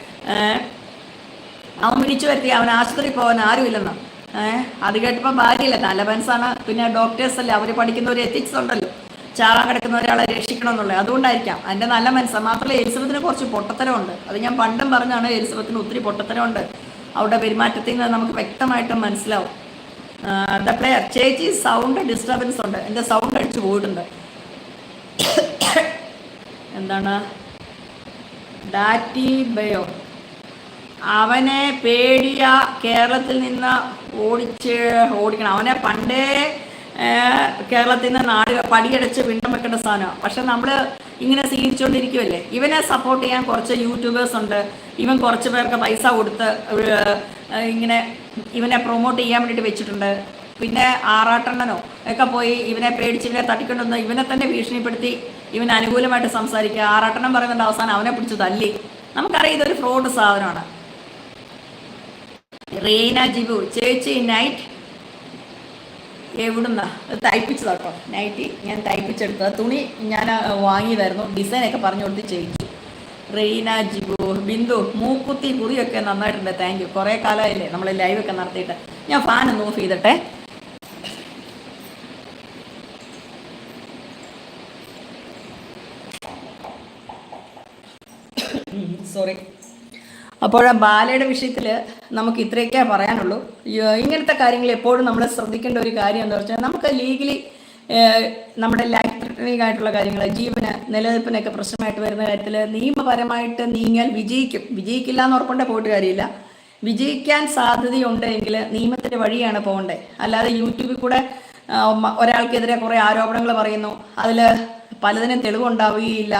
അവൻ വിളിച്ചു വരുത്തി. അവൻ ആശുപത്രി പോകാൻ ആരുമില്ലെന്ന്? ഏഹ് അത് കേട്ടപ്പോൾ ഭാര്യയില്ല. മനസ്സാണ് പിന്നെ ഡോക്ടേഴ്സ് അല്ലേ? അവർ പഠിക്കുന്ന ഒരു എത്തിക്സ് ഉണ്ടല്ലോ ചാകാൻ കിടക്കുന്ന ഒരാളെ രക്ഷിക്കണം എന്നുള്ളത് അതുകൊണ്ടായിരിക്കാം. എന്റെ നല്ല മനസ്സാണ് മാത്രമല്ല എലിസബത്തിന് കുറച്ച് പൊട്ടത്തരമുണ്ട്. അത് ഞാൻ പണ്ടും പറഞ്ഞാണ് എലിസബത്തിന് ഒത്തിരി പൊട്ടത്തരമുണ്ട്. അവരുടെ പെരുമാറ്റത്തിൽ നിന്ന് നമുക്ക് വ്യക്തമായിട്ടും മനസ്സിലാവും. ദ പ്ലെയർ ചേച്ചി സൗണ്ട് ഡിസ്റ്റർബൻസ് ഉണ്ട്. എന്റെ സൗണ്ട് അടിച്ചു പോയിട്ടുണ്ട്. എന്താണ്? ഡാറ്റി ബയോ അവനെ പേടിയ കേരളത്തിൽ നിന്ന് ഓടിച്ച് ഓടിക്കണം. അവനെ പണ്ടേ കേരളത്തിൽ നിന്ന് നാട് പടിയടച്ച് വിണ്ടം വെക്കേണ്ട സാധനമാണ് പക്ഷെ നമ്മൾ ഇങ്ങനെ സ്വീകരിച്ചുകൊണ്ടിരിക്കുമല്ലേ ഇവനെ സപ്പോർട്ട് ചെയ്യാൻ കുറച്ച് യൂട്യൂബേഴ്സ് ഉണ്ട്. ഇവൻ കുറച്ച് പേർക്ക് പൈസ കൊടുത്ത് ഇങ്ങനെ ഇവനെ പ്രൊമോട്ട് ചെയ്യാൻ വേണ്ടിയിട്ട് വെച്ചിട്ടുണ്ട്. പിന്നെ ആറാട്ടെണ്ണനോ ഒക്കെ പോയി ഇവനെ പേടിച്ച് ഇവനെ തട്ടിക്കൊണ്ടുവന്ന് ഇവനെ തന്നെ ഭീഷണിപ്പെടുത്തി ഇവൻ അനുകൂലമായിട്ട് സംസാരിക്കുക. ആറാട്ടെണ്ണം പറയുന്നുണ്ട് അവസാനം അവനെ പിടിച്ച് തല്ലി. നമുക്കറിയാം ഇതൊരു ഫ്രോഡ് സാധനമാണ്. റീന ജിബു ചേച്ചി നൈറ്റ്. എവിടുന്നാ? തയ്പ്പിച്ചതാ കേട്ടോ നൈറ്റി ഞാൻ തയ്പ്പിച്ചെടുത്തത്. തുണി ഞാൻ വാങ്ങിയതായിരുന്നു. ഡിസൈനൊക്കെ പറഞ്ഞു കൊടുത്ത് ചേച്ചി. റീന ജിബു ബിന്ദു മൂക്കുത്തി കുറിയൊക്കെ നന്നായിട്ടുണ്ട്. താങ്ക് യു കുറേ കാലമായില്ലേ നമ്മൾ ലൈവൊക്കെ നടത്തിയിട്ട്. ഞാൻ ഫാൻ ഒന്ന് ഓഫ് ചെയ്തിട്ടെ. സോറി അപ്പോൾ ബാലയുടെ വിഷയത്തിൽ നമുക്ക് ഇത്രയൊക്കെ പറയാനുള്ളൂ. ഇങ്ങനത്തെ കാര്യങ്ങൾ എപ്പോഴും നമ്മൾ ശ്രദ്ധിക്കേണ്ട ഒരു കാര്യം എന്താ വെച്ചാൽ നമുക്ക് ലീഗലി നമ്മുടെ ലൈഫ് ത്രെട്ടനിങ് ആയിട്ടുള്ള കാര്യങ്ങൾ ജീവന് നിലനിൽപ്പിനൊക്കെ പ്രശ്നമായിട്ട് വരുന്ന കാര്യത്തിൽ നിയമപരമായിട്ട് നീങ്ങിയാൽ വിജയിക്കും. വിജയിക്കില്ല എന്ന് ഉറപ്പുണ്ടെ പോയിട്ട് കാര്യമില്ല. വിജയിക്കാൻ സാധ്യതയുണ്ടെങ്കിൽ നിയമത്തിന്റെ വഴിയാണ് പോകേണ്ടത് അല്ലാതെ യൂട്യൂബിൽ കൂടെ ഒരാൾക്കെതിരെ കുറേ ആരോപണങ്ങൾ പറയുന്നു. അതിൽ പലതിനും തെളിവുണ്ടാവുകയില്ല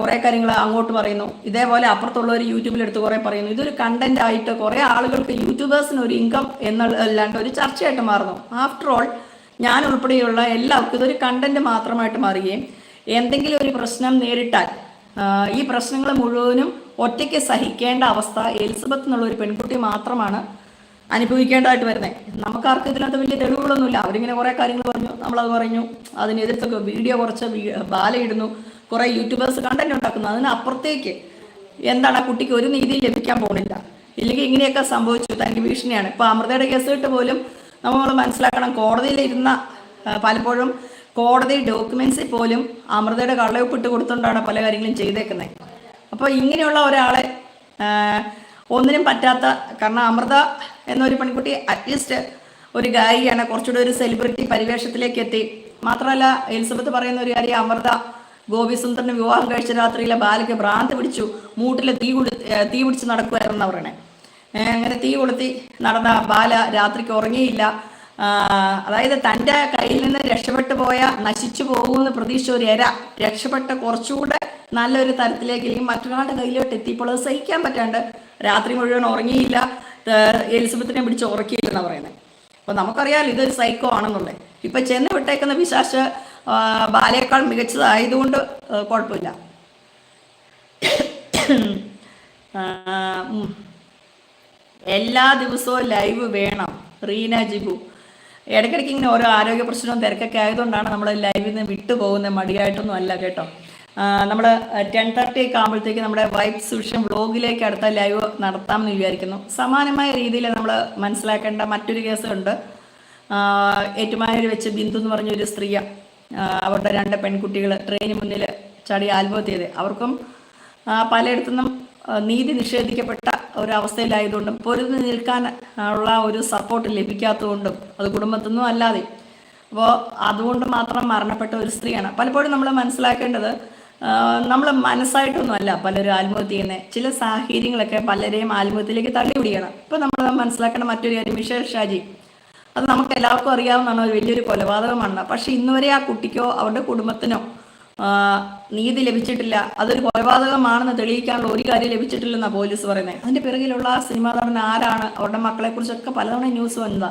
കുറേ കാര്യങ്ങൾ അങ്ങോട്ട് പറയുന്നു. ഇതേപോലെ അപ്പുറത്തുള്ളവർ യൂട്യൂബിലെടുത്ത് കുറേ പറയുന്നു. ഇതൊരു കണ്ടന്റ് ആയിട്ട് കുറേ ആളുകൾക്ക് യൂട്യൂബേഴ്സിന് ഒരു ഇൻകം എന്നല്ലാണ്ട് ഒരു ചർച്ചയായിട്ട് മാറുന്നു. ആഫ്റ്റർ ഓൾ ഞാൻ ഉൾപ്പെടെയുള്ള എല്ലാവർക്കും ഇതൊരു കണ്ടന്റ് മാത്രമായിട്ട് മാറുകയും എന്തെങ്കിലും ഒരു പ്രശ്നം നേരിട്ടാൽ ഈ പ്രശ്നങ്ങൾ മുഴുവനും ഒറ്റയ്ക്ക് സഹിക്കേണ്ട അവസ്ഥ എലിസബത്ത് എന്നുള്ള ഒരു പെൺകുട്ടി മാത്രമാണ് അനുഭവിക്കേണ്ടതായിട്ട് വരുന്നത്. നമുക്കാർക്കും ഇതിനകത്ത് വലിയ തെളിവുകളൊന്നുമില്ല. അവരിങ്ങനെ കുറേ കാര്യങ്ങൾ പറഞ്ഞു. നമ്മളത് പറഞ്ഞു. അതിനെതിർത്തൊക്കെ വീഡിയോ കുറച്ച് ബാലയിടുന്നു. കുറേ യൂട്യൂബേഴ്സ് കണ്ടന്റ് ഉണ്ടാക്കുന്നു. അതിനപ്പുറത്തേക്ക് എന്താണ് ആ കുട്ടിക്ക് ഒരു നീതി ലഭിക്കാൻ പോകുന്നില്ല. ഇല്ലെങ്കിൽ ഇങ്ങനെയൊക്കെ സംഭവിച്ചു. തനിക്ക് ഭീഷണിയാണ്. ഇപ്പോൾ അമൃതയുടെ കേസ് കിട്ട് പോലും നമ്മൾ മനസ്സിലാക്കണം. കോടതിയിലിരുന്ന പലപ്പോഴും കോടതി ഡോക്യുമെന്റ്സിൽ പോലും അമൃതയുടെ കള്ളയൊപ്പ് ഇട്ട് കൊടുത്തുകൊണ്ടാണ് പല കാര്യങ്ങളും ചെയ്തേക്കുന്നത് അപ്പോൾ ഇങ്ങനെയുള്ള ഒരാളെ ഒന്നിനും പറ്റാത്ത കാരണം അമൃത എന്നൊരു പെൺകുട്ടി അറ്റ്ലീസ്റ്റ് ഒരു ഗായികയാണ് കുറച്ചുകൂടി ഒരു സെലിബ്രിറ്റി പരിവേഷത്തിലേക്ക് എത്തി. മാത്രമല്ല എലിസബത്ത് പറയുന്ന ഒരു കാര്യം അമൃത ഗോപിസുന്ദറിന് വിവാഹം കഴിച്ച രാത്രിയിലെ ബാലയ്ക്ക് ഭ്രാന്ത് പിടിച്ചു. മൂട്ടിലെ തീ കൊടു തീ പിടിച്ച് നടക്കുമായിരുന്നു പറയണേ അങ്ങനെ തീ കൊളുത്തി നടന്ന ബാല രാത്രിക്ക് ഉറങ്ങിയില്ല. അതായത് തന്റെ കയ്യിൽ നിന്ന് രക്ഷപ്പെട്ടു പോയ നശിച്ചു പോകുമെന്ന് പ്രതീക്ഷ ഒരു എര രക്ഷപ്പെട്ട കുറച്ചുകൂടെ നല്ലൊരു തരത്തിലേക്ക് അല്ലെങ്കിൽ മറ്റൊരാളുടെ കയ്യിലോട്ട് എത്തിയപ്പോൾ അത് സഹിക്കാൻ പറ്റാണ്ട് രാത്രി മുഴുവൻ ഉറങ്ങിയില്ല. എലിസബത്തിനെ പിടിച്ച് ഉറക്കിയില്ലെന്നാണ് പറയുന്നത് അപ്പൊ നമുക്കറിയാമല്ലോ ഇതൊരു സൈക്കോ ആണെന്നുള്ളത്. ഇപ്പൊ ചെന്ന് വിട്ടേക്കുന്ന പിശാശ് ആ, ബാലയേക്കാൾ മികച്ചതായതുകൊണ്ട് കുഴപ്പമില്ല. എല്ലാ ദിവസവും ലൈവ് വേണം. റീന ജിബു. ഇടയ്ക്കിടയ്ക്ക് ഇങ്ങനെ ഓരോ ആരോഗ്യ പ്രശ്നവും തിരക്കൊക്കെ ആയതുകൊണ്ടാണ് നമ്മൾ ലൈവിൽ നിന്ന് വിട്ടുപോകുന്നത് മടിയായിട്ടൊന്നും അല്ല കേട്ടോ. നമ്മൾ ടെൻ തേർട്ടി ഒക്കെ ആകുമ്പോഴത്തേക്ക് നമ്മുടെ വൈബ് സുഷൻ വ്ളോഗിലേക്ക് അടുത്ത ലൈവ് നടത്താമെന്ന് വിചാരിക്കുന്നു. സമാനമായ രീതിയിൽ നമ്മൾ മനസ്സിലാക്കേണ്ട മറ്റൊരു കേസുണ്ട്. ഏറ്റുമാനൂർ വെച്ച് ബിന്ദു എന്ന് പറഞ്ഞൊരു സ്ത്രീയ അവരുടെ രണ്ട് പെൺകുട്ടികൾ ട്രെയിന് മുന്നിൽ ചാടി ആത്മഹത്യ ചെയ്ത് അവർക്കും പലയിടത്തുനിന്നും നീതി നിഷേധിക്കപ്പെട്ട ഒരവസ്ഥയിലായതുകൊണ്ടും പൊരുതി നിൽക്കാൻ ഉള്ള ഒരു സപ്പോർട്ട് ലഭിക്കാത്തതുകൊണ്ടും അത് കുടുംബത്തിൽ നിന്നും അല്ലാതെ. അപ്പോൾ അതുകൊണ്ട് മാത്രം മരണപ്പെട്ട ഒരു സ്ത്രീയാണ്. പലപ്പോഴും നമ്മൾ മനസ്സിലാക്കേണ്ടത് നമ്മൾ മനസ്സായിട്ടൊന്നുമല്ല പലരും ആത്മഹത്യ ചെയ്യുന്നത് ചില സാഹചര്യങ്ങളൊക്കെ പലരെയും ആത്മഹത്യയിലേക്ക് തള്ളിവിടുകയാണ്. ഇപ്പം നമ്മൾ മനസ്സിലാക്കേണ്ട മറ്റൊരു കാര്യം മിഷേൽ ഷാജി അത് നമുക്ക് എല്ലാവർക്കും അറിയാവുന്നതാണ് ഒരു വലിയൊരു കൊലപാതകമാണ്. പക്ഷെ ഇന്നുവരെ ആ കുട്ടിക്കോ അവരുടെ കുടുംബത്തിനോ നീതി ലഭിച്ചിട്ടില്ല. അതൊരു കൊലപാതകമാണെന്ന് തെളിയിക്കാനുള്ള ഒരു കാര്യം ലഭിച്ചിട്ടില്ലെന്നാണ് പോലീസ് പറയുന്നത് അതിന്റെ പിറകിലുള്ള ആ സിനിമാ നടൻ ആരാണ്? അവരുടെ മക്കളെ കുറിച്ചൊക്കെ പലതവണ ന്യൂസ് വന്നതാ.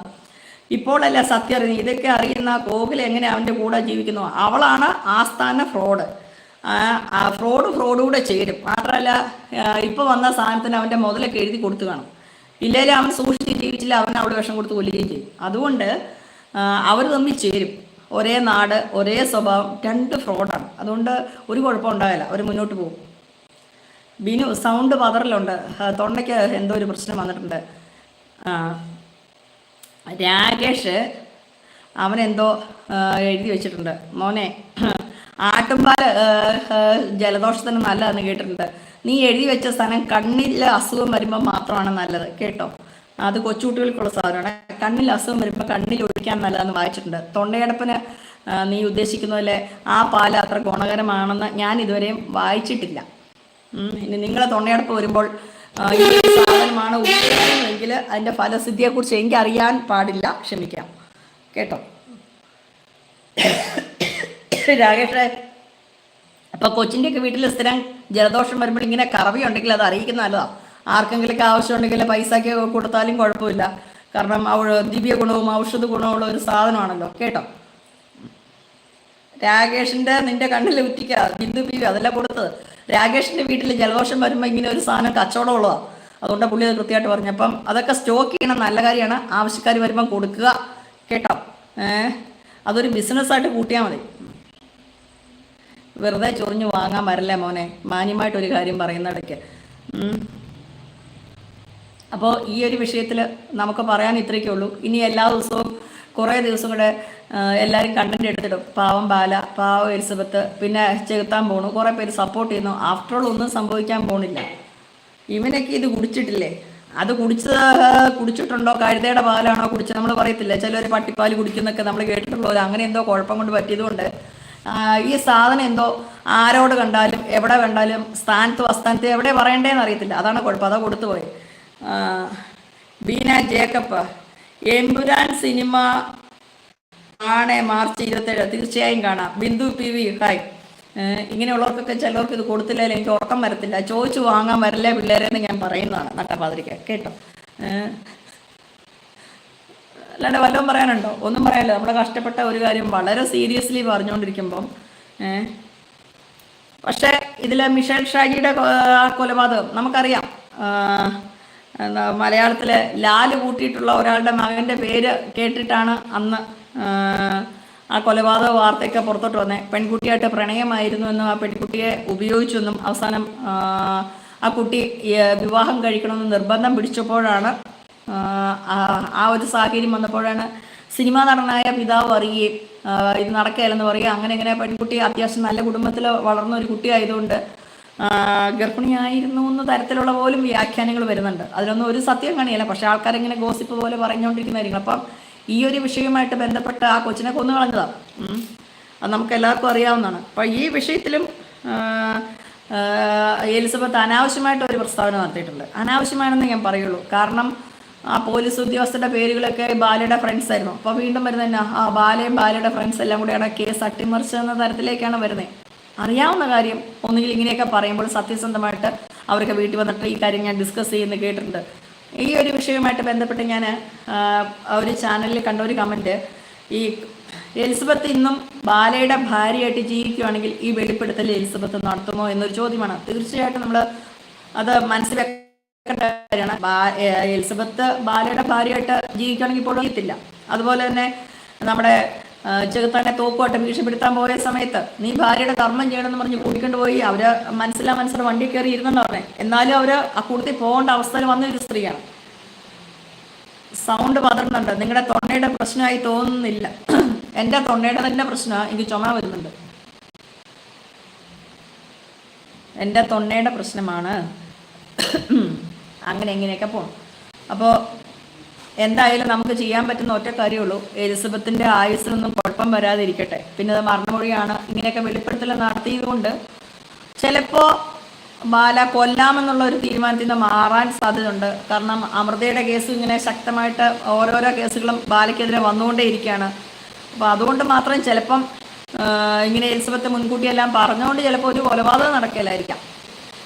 ഇപ്പോഴല്ല സത്യം അറിയുന്നത്. ഇതൊക്കെ അറിയുന്ന കോകിലെ എങ്ങനെ അവന്റെ കൂടെ ജീവിക്കുന്നു? അവളാണ് ആസ്ഥാന ഫ്രോഡ്. ഫ്രോഡ് ഫ്രോഡ് കൂടെ ചേരും. മാത്രമല്ല ഇപ്പോൾ വന്ന സാധനത്തിന് അവന്റെ മുതലൊക്കെ എഴുതി കൊടുത്തു കാണും. ഇല്ലെങ്കിൽ അവൻ സൂക്ഷിച്ച് ജീവിച്ചില്ല അവൻ അവിടെ വിഷം കൊടുത്ത് കൊല്ലുകയും ചെയ്യും അതുകൊണ്ട് അവർ തമ്മിൽ ചേരും. ഒരേ നാട് ഒരേ സ്വഭാവം രണ്ട് ഫ്രോഡാണ്. അതുകൊണ്ട് ഒരു കുഴപ്പം ഉണ്ടാകില്ല അവർ മുന്നോട്ട് പോകും. ബിനു സൗണ്ട് പതറലുണ്ട് തൊണ്ടയ്ക്ക് എന്തോ ഒരു പ്രശ്നം വന്നിട്ടുണ്ട്. രാകേഷ് അവനെന്തോ എഴുതി വെച്ചിട്ടുണ്ട്. മോനെ ആട്ടുംപാൽ ജലദോഷത്തിന് നല്ലതെന്ന് കേട്ടിട്ടുണ്ട്. നീ എഴുതി വെച്ച സ്ഥലം കണ്ണിൽ അസുഖം വരുമ്പോൾ മാത്രമാണ് നല്ലത് കേട്ടോ? അത് കൊച്ചുകുട്ടികൾക്കുള്ള സാധനമാണ്. കണ്ണിൽ അസുഖം വരുമ്പോൾ കണ്ണിൽ ഒഴിക്കാൻ നല്ലതെന്ന് വായിച്ചിട്ടുണ്ട്. തൊണ്ടയടപ്പിന് നീ ഉദ്ദേശിക്കുന്ന പോലെ ആ പാൽ അത്ര ഗുണകരമാണെന്ന് ഞാൻ ഇതുവരെയും വായിച്ചിട്ടില്ല. ഇനി നിങ്ങളെ തൊണ്ടയടപ്പ് വരുമ്പോൾ ഈ സാധനമാണ് ഉപയോഗിക്കുന്നതെങ്കിൽ അതിന്റെ ഫലസിദ്ധിയെക്കുറിച്ച് എനിക്കറിയാൻ പാടില്ല. ക്ഷമിക്കാം. കേട്ടോ? രാകേഷേ. അപ്പൊ കൊച്ചിന്റെയൊക്കെ വീട്ടിൽ സ്ഥിരം ജലദോഷം വരുമ്പോൾ ഇങ്ങനെ കറവി ഉണ്ടെങ്കിൽ അത് അറിയിക്കുന്ന നല്ലതാണ് ആർക്കെങ്കിലൊക്കെ ആവശ്യമുണ്ടെങ്കിൽ പൈസയ്ക്ക് കൊടുത്താലും കുഴപ്പമില്ല. കാരണം ദിവ്യ ഗുണവും ഔഷധ ഗുണവുമുള്ള ഒരു സാധനമാണല്ലോ. കേട്ടോ? രാകേഷിന്റെ നിന്റെ കണ്ണിൽ ഉറ്റിക്ക ബിന്ദു പി അതെല്ലാം കൊടുത്തത്. രാകേഷിന്റെ വീട്ടിൽ ജലദോഷം വരുമ്പോൾ ഇങ്ങനെ ഒരു സാധനം കച്ചവടമുള്ളതാണ് അതുകൊണ്ട് പുള്ളി അത് കൃത്യമായിട്ട് പറഞ്ഞു. അപ്പം അതൊക്കെ സ്റ്റോക്ക് ചെയ്യണം നല്ല കാര്യമാണ്. ആവശ്യക്കാർ വരുമ്പം കൊടുക്കുക. കേട്ടോ? ഏഹ് അതൊരു ബിസിനസ്സായിട്ട് കൂട്ടിയാൽ മതി. വെറുതെ ചൊറിഞ്ഞു വാങ്ങാൻ വരല്ലേ മോനെ? മാന്യമായിട്ടൊരു കാര്യം പറയുന്നിടയ്ക്ക്. അപ്പോൾ ഈ ഒരു വിഷയത്തിൽ നമുക്ക് പറയാൻ ഇത്രയൊക്കെ ഉള്ളൂ. ഇനി എല്ലാ ദിവസവും കുറേ ദിവസം കൂടെ എല്ലാവരും കണ്ടന്റ് എടുത്തിടും. പാവം ബാല പാവം എലിസബത്ത് പിന്നെ ചെകുത്താൻ പോണു. കുറേ പേര് സപ്പോർട്ട് ചെയ്യുന്നു. ആഫ്റ്റർ ഓൾ ഒന്നും സംഭവിക്കാൻ പോണില്ല. ഇവനൊക്കെ ഇത് കുടിച്ചിട്ടില്ലേ? അത് കുടിച്ചത് കുടിച്ചിട്ടുണ്ടോ? കഴുതയുടെ പാലാണോ കുടിച്ചത്? നമ്മൾ പറയത്തില്ല? ചിലർ പട്ടിപ്പാൽ കുടിക്കുന്നൊക്കെ നമ്മൾ കേട്ടിട്ടുള്ളൂ അങ്ങനെ എന്തോ കുഴപ്പം കൊണ്ട് പറ്റിയതുകൊണ്ട് ഈ സാധനം എന്തോ ആരോട് കണ്ടാലും എവിടെ കണ്ടാലും സ്ഥാനത്ത് അസ്ഥാനത്ത് എവിടെ പറയണ്ടേന്ന് അറിയത്തില്ല. അതാണ് കുഴപ്പം. അതാ കൊടുത്തു പോയി. ബീന ജേക്കപ്പ് എമ്പുരാൻ സിനിമ ആണ് മാർച്ച് ഇരുപത്തേഴ്. തീർച്ചയായും കാണാം. ബിന്ദു പി വി ഹായ് ഇങ്ങനെയുള്ളവർക്കൊക്കെ ചിലർക്ക് ഇത് കൊടുത്തില്ലെങ്കിൽ എനിക്ക് ഉറക്കം വരത്തില്ല. ചോദിച്ചു വാങ്ങാൻ വരല്ലേ പിള്ളേരെന്ന് ഞാൻ പറയുന്നതാണ് നട്ടപ്പാതിരിക്ക. കേട്ടോ? അല്ലാണ്ട് വല്ലതും പറയാനുണ്ടോ? ഒന്നും പറയാനില്ല. നമ്മുടെ കഷ്ടപ്പെട്ട ഒരു കാര്യം വളരെ സീരിയസ്ലി പറഞ്ഞുകൊണ്ടിരിക്കുമ്പം ഏഹ് പക്ഷേ ഇതിലെ മിഷേൽ ഷാജിയുടെ ആ കൊലപാതകം നമുക്കറിയാം. മലയാളത്തിലെ ലാൽ കൂട്ടിയിട്ടുള്ള ഒരാളുടെ മകന്റെ പേര് കേട്ടിട്ടാണ് അന്ന് ആ, കൊലപാതക വാർത്തയൊക്കെ പുറത്തോട്ട് വന്നേ. പെൺകുട്ടിയായിട്ട് പ്രണയമായിരുന്നു എന്നും ആ പെൺകുട്ടിയെ ഉപയോഗിച്ചെന്നും അവസാനം ആ, കുട്ടി വിവാഹം കഴിക്കണമെന്ന് നിർബന്ധം പിടിച്ചപ്പോഴാണ് ആ, ഒരു സാഹചര്യം വന്നപ്പോഴാണ് സിനിമാ നടനായ പിതാവ് അറിയുകയും ഇത് നടക്കുകയല്ലെന്ന് പറയുക. അങ്ങനെ ഇങ്ങനെ പെൺകുട്ടി അത്യാവശ്യം നല്ല കുടുംബത്തിൽ വളർന്ന ഒരു കുട്ടിയായതുകൊണ്ട് ഗർഭിണിയായിരുന്നു എന്ന തരത്തിലുള്ള പോലും വ്യാഖ്യാനങ്ങൾ വരുന്നുണ്ട്. അതിലൊന്നും ഒരു സത്യം കാണിയല്ല പക്ഷെ ആൾക്കാരിങ്ങനെ ഗോസിപ്പ് പോലെ പറഞ്ഞുകൊണ്ടിരിക്കുന്ന കാര്യങ്ങൾ. അപ്പം ഈ ഒരു വിഷയവുമായിട്ട് ബന്ധപ്പെട്ട് ആ കൊച്ചിനെ കൊന്നു കളഞ്ഞതാണ് ഉം. അത് നമുക്ക് എല്ലാവർക്കും അറിയാവുന്നതാണ്. അപ്പോൾ ഈ വിഷയത്തിലും എലിസബത്ത് അനാവശ്യമായിട്ട് ഒരു പ്രസ്താവന നടത്തിയിട്ടുണ്ട്. അനാവശ്യമാണെന്ന് ഞാൻ പറയുള്ളൂ. കാരണം ആ പോലീസ് ഉദ്യോഗസ്ഥരുടെ പേരുകളൊക്കെ ബാലയുടെ ഫ്രണ്ട്സ് ആയിരുന്നു. അപ്പോൾ വീണ്ടും വരുന്നതന്നെ ആ ബാലയും ബാലയുടെ ഫ്രണ്ട്സ് എല്ലാം കൂടെയാണ് കേസ് അട്ടിമറിച്ചെന്ന തരത്തിലേക്കാണ് വരുന്നത് അറിയാവുന്ന കാര്യം ഒന്നുകിൽ ഇങ്ങനെയൊക്കെ പറയുമ്പോൾ സത്യസന്ധമായിട്ട് അവരൊക്കെ വീട്ടിൽ വന്നിട്ട് ഈ കാര്യം ഞാൻ ഡിസ്കസ് ചെയ്യുന്നു കേട്ടിട്ടുണ്ട്. ഈ ഒരു വിഷയവുമായിട്ട് ബന്ധപ്പെട്ട് ഞാൻ ഒരു ചാനലിൽ കണ്ട ഒരു കമന്റ് ഈ എലിസബത്ത് ഇന്നും ബാലയുടെ ഭാര്യയായിട്ട് ജീവിക്കുകയാണെങ്കിൽ ഈ വെളിപ്പെടുത്തൽ എലിസബത്ത് നടത്തുമോ എന്നൊരു ചോദ്യമാണ്. തീർച്ചയായിട്ടും നമ്മൾ അത് മനസ്സിലാക്കേണ്ട കാര്യമാണ് എലിസബത്ത് ബാലയുടെ ഭാര്യയായിട്ട് ജീവിക്കുകയാണെങ്കിൽ ഇപ്പോൾ അതുപോലെ തന്നെ നമ്മുടെ ചെകുത്താനെ തോക്കുമായിട്ട് ഭീഷണിപ്പെടുത്താൻ പോയ സമയത്ത് നീ ഭാര്യയുടെ കർമ്മം ചെയ്യണമെന്ന് പറഞ്ഞ് കൂട്ടിക്കൊണ്ട് പോയി. അവർ മനസ്സിലാ മനസ്സിലെ വണ്ടി കയറി ഇരുന്നെന്ന് പറഞ്ഞേ. എന്നാലും അവർ ആ കൂട്ടത്തിൽ പോകേണ്ട അവസ്ഥയിൽ വന്ന ഒരു സ്ത്രീയാണ്. സൗണ്ട് പതറുന്നുണ്ട്. നിങ്ങളുടെ തൊണ്ടയുടെ പ്രശ്നമായി തോന്നുന്നില്ല. എന്റെ തൊണ്ടയുടെ തന്നെ പ്രശ്നമാണ് എനിക്ക് ചുമ വരുന്നുണ്ട്. എന്റെ തൊണ്ടയുടെ പ്രശ്നമാണ്. അങ്ങനെ എങ്ങനെയൊക്കെ പോകണം അപ്പോൾ എന്തായാലും നമുക്ക് ചെയ്യാൻ പറ്റുന്ന ഒറ്റ കാര്യമുള്ളൂ. എലിസബത്തിന്റെ ആയുസ്സിനൊന്നും കുഴപ്പം വരാതിരിക്കട്ടെ. പിന്നെ അത് മരണമൊഴിയാണ് ഇങ്ങനെയൊക്കെ വെളിപ്പെടുത്തൽ നടത്തിയതുകൊണ്ട് ചിലപ്പോൾ ബാല കൊല്ലാമെന്നുള്ള ഒരു തീരുമാനത്തിൽ നിന്ന് മാറാൻ സാധ്യതയുണ്ട്. കാരണം അമൃതയുടെ കേസ് ഇങ്ങനെ ശക്തമായിട്ട് ഓരോരോ കേസുകളും ബാലയ്ക്കെതിരെ വന്നുകൊണ്ടേയിരിക്കുകയാണ്. അപ്പോൾ അതുകൊണ്ട് മാത്രം ചിലപ്പം ഇങ്ങനെ എലിസബത്ത് മുൻകൂട്ടിയെല്ലാം പറഞ്ഞുകൊണ്ട് ചിലപ്പോൾ ഒരു കൊലപാതകം നടക്കില്ലായിരിക്കാം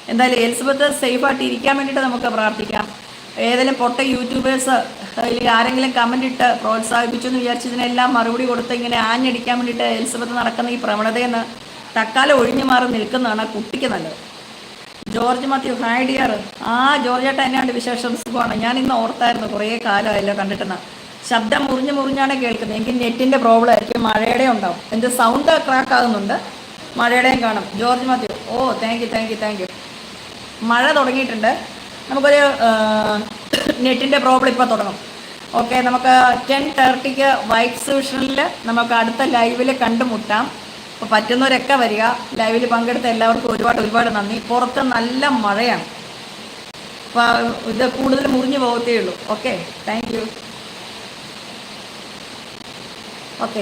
എന്തായാലും എലിസബത്ത് സേഫായിട്ട് ഇരിക്കാൻ വേണ്ടിയിട്ട് നമുക്ക് പ്രാർത്ഥിക്കാം. ഏതെങ്കിലും പൊട്ട യൂട്യൂബേഴ്സ് അല്ലെങ്കിൽ ആരെങ്കിലും കമന്റ് ഇട്ട് പ്രോത്സാഹിപ്പിച്ചു എന്ന് വിചാരിച്ചതിനെല്ലാം മറുപടി കൊടുത്ത് ഇങ്ങനെ ആഞ്ഞടിക്കാൻ വേണ്ടിയിട്ട് എലിസബത്ത് നടക്കുന്ന ഈ പ്രവണതയെന്ന് തക്കാലം ഒഴിഞ്ഞു മാറി നിൽക്കുന്നതാണ് കുട്ടിക്ക് നല്ലത്. ജോർജ് മാത്യു ഹായ് ഡിയർ ആ ജോർജേട്ട എന്നാണ്ട് വിശേഷം? സുഖമാണ്? ഞാൻ ഇന്ന് ഓർത്തായിരുന്നു കുറേ കാലമായല്ലോ കണ്ടിട്ടെന്ന്. ശബ്ദം മുറിഞ്ഞ് മുറിഞ്ഞാണ് കേൾക്കുന്നത്. എനിക്ക് നെറ്റിന്റെ പ്രോബ്ലം ആയിരിക്കും. മഴയുടെ ഉണ്ടാവും. എന്റെ സൗണ്ട് ക്രാക്ക് ആകുന്നുണ്ട്? മഴയുടെയും കാണും. George Mathew oh thank you thank you thank you മഴ തുടങ്ങിയിട്ടുണ്ട്. നമുക്കൊരു നെറ്റിന്റെ പ്രോബ്ലം ഇപ്പോൾ തുടങ്ങും. ഓക്കെ നമുക്ക് ടെൻ തേർട്ടിക്ക് വൈറ്റ് സൂഷനിൽ നമുക്ക് അടുത്ത ലൈവിൽ കണ്ടുമുട്ടാം. അപ്പോൾ പറ്റുന്നവരൊക്കെ വരിക. ലൈവിൽ പങ്കെടുത്ത എല്ലാവർക്കും ഒരുപാട് ഒരുപാട് നന്ദി. പുറത്ത് നല്ല മഴയാണ്. അപ്പോൾ ഇത് കൂടുതൽ മുറിഞ്ഞു പോകത്തേ ഉള്ളൂ. Okay thank you okay